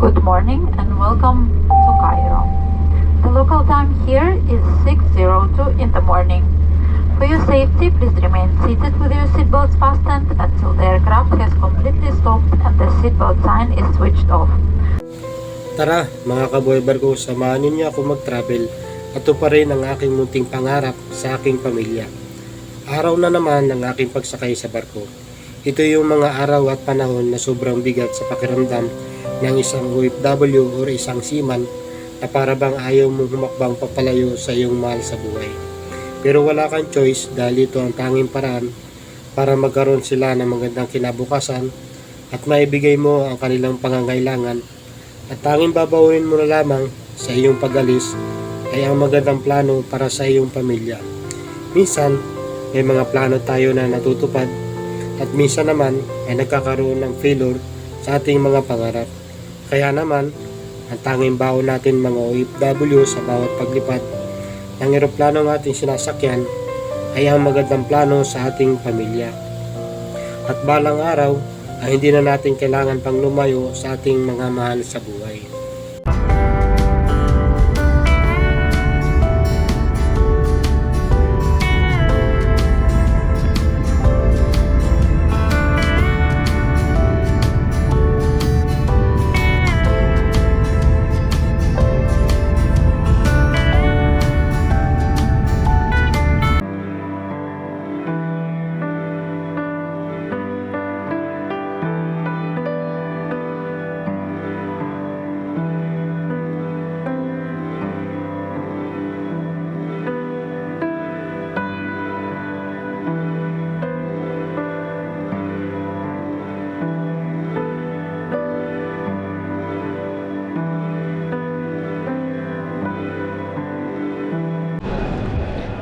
Good morning and welcome to Cairo. The local time here is 6.02 in the morning. For your safety, please remain seated with your seatbelts fastened until the aircraft has completely stopped and the seatbelt sign is switched off. Tara, mga kaboy barko, samahan ninyo ako mag-travel. Ito pa rin ang aking munting pangarap sa aking pamilya. Araw na naman ang aking pagsakay sa barko. Ito yung mga araw at panahon na sobrang bigat sa pakiramdam ng isang OFW o isang seaman na para bang ayaw mong humakbang papalayo sa iyong mahal sa buhay. Pero wala kang choice dahil ito ang tanging paraan para magkaroon sila ng magandang kinabukasan at maibigay mo ang kanilang pangangailangan at tanging babawin mo na lamang sa iyong pagalis ay ang magandang plano para sa iyong pamilya. Minsan, may mga plano tayo na natutupad at minsan naman ay nagkakaroon ng failure sa ating mga pangarap. Kaya naman, ang tanging baon natin mga OFW sa bawat paglipat ng eroplano ng ating sinasakyan ay ang magandang plano sa ating pamilya. At balang araw ay hindi na natin kailangan pang lumayo sa ating mga mahal sa buhay.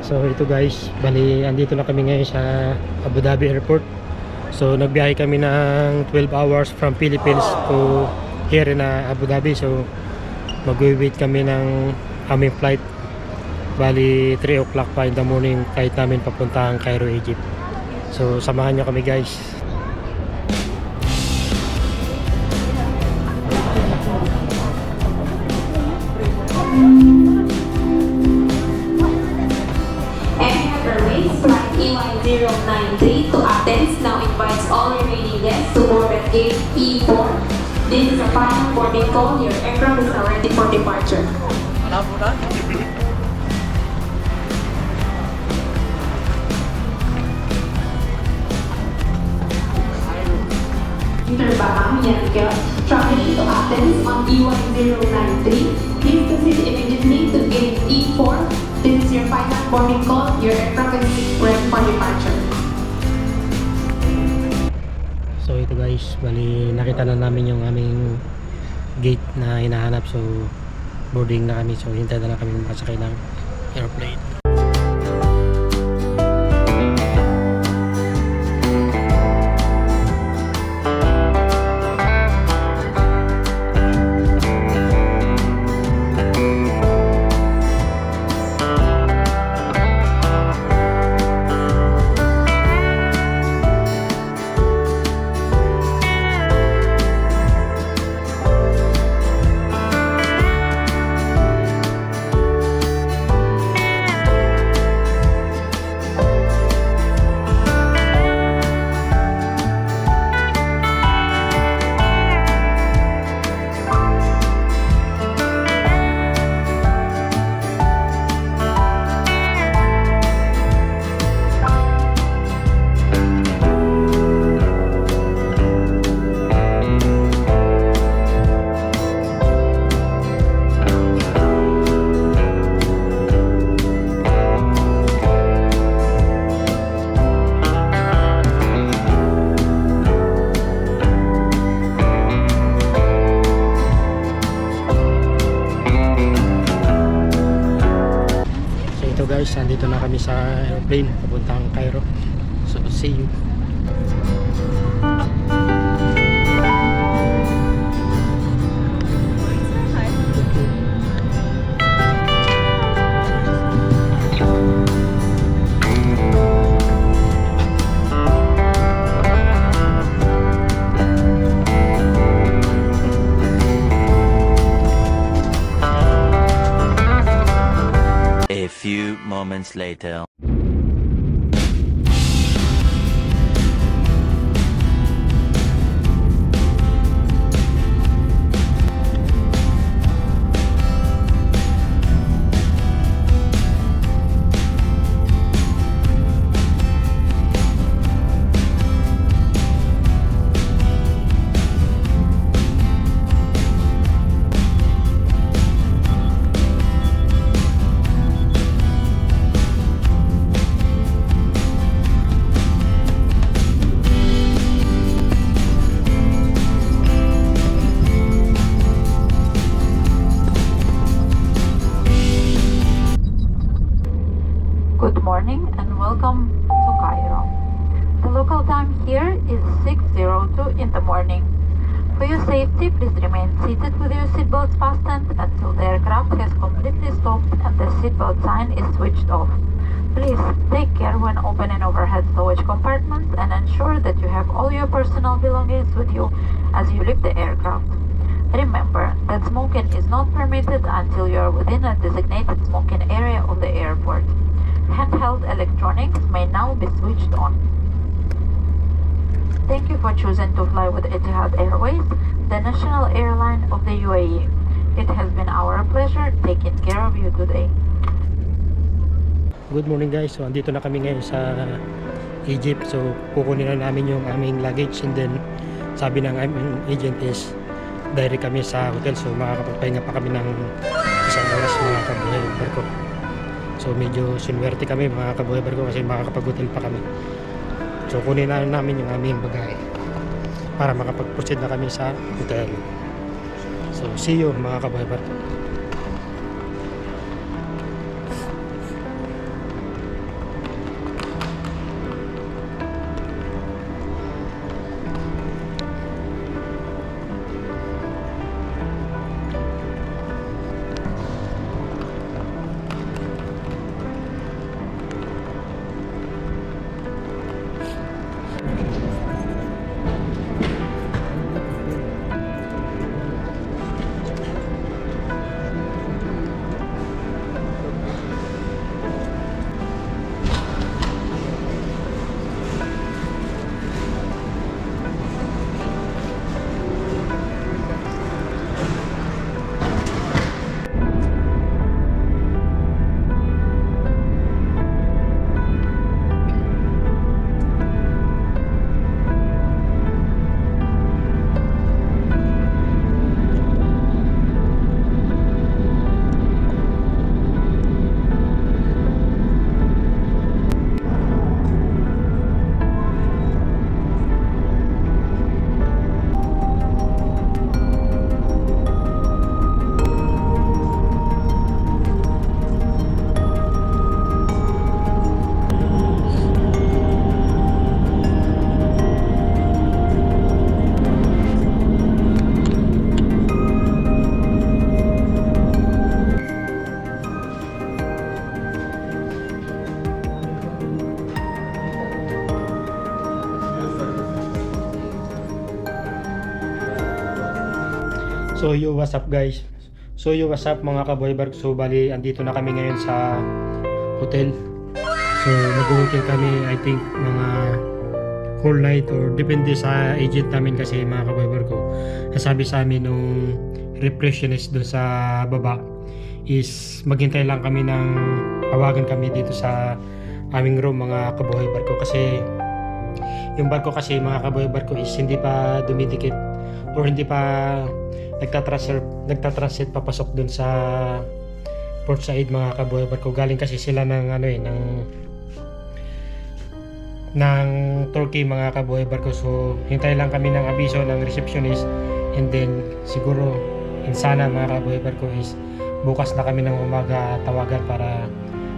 So ito guys, bali andito na kami ngayon sa Abu Dhabi Airport. So nagbiyahe kami ng 12 hours from Philippines to here na Abu Dhabi. So mag-wait kami ng aming flight. Bali 3 o'clock pa in the morning kahit namin papuntang Cairo, Egypt. So samahan nyo kami guys. This is a final boarding call. Your aircraft is ready for departure. Mr. Baham Yankel, traveling to Athens on EY093. Please proceed immediately to gate E4. This is your final boarding call. Your aircraft is ready for departure. So ito guys, bali nakita na namin yung aming gate na hinahanap. So boarding na kami. So hintay na lang kami masakay ng airplane. Cairo. So see you. A few moments later. And welcome to Cairo. The local time here is 6.02 in the morning. For your safety, please remain seated with your seatbelts fastened until the aircraft has completely stopped and the seatbelt sign is switched off. Please take care when opening overhead storage compartments and ensure that you have all your personal belongings with you as you leave the aircraft. Remember that smoking is not permitted until you are within a designated smoking area of the airport. Handheld electronics may now be switched on. Thank you for choosing to fly with Etihad Airways, the national airline of the UAE. It has been our pleasure taking care of you today. Good morning guys. So andito na kami ngayon sa Egypt. So kukunin na namin yung aming luggage and then sabi ng aming agent is direct kami sa hotel. So makakapagpahinga pa kami ng So medyo sinwerte kami mga kabuhay barko kasi makakapag-hotel pa kami. So kunin na namin yung aming bagahe para makapag-proceed na kami sa hotel. So see you mga kabuhay barko. So yo, what's up guys? So yo, what's up mga kaboy bark? So bali, andito na kami ngayon sa hotel. So mag-hotel kami, I think mga whole night or depende sa agent namin kasi mga kaboy barko. Nasabi sa amin nung repressionist doon sa baba is maghintay lang kami ng tawagan kami dito sa aming room mga kaboy barko kasi yung barko kasi mga kaboy barko is hindi pa dumidikit or hindi pa nagtatransfer nagtatransit papasok dun sa Port Said mga kaboy barko galing kasi sila ng ano eh ng ng Turkey mga kaboy barko so hintay lang kami ng abiso ng receptionist. And then siguro insana mga kaboy barko is bukas na kami ng umaga tawagan para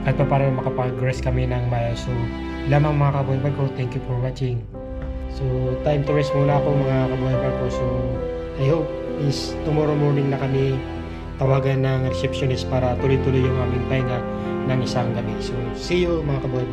kahit pa para makapag-rest kami ng maya so lamang mga kaboy barko thank you for watching. So time to rest muna ako mga kaboy barko so I hope is tomorrow morning na kami tawagan ng receptionist para tuloy-tuloy yung aming pahinga ng isang gabi. So, see you mga kaboy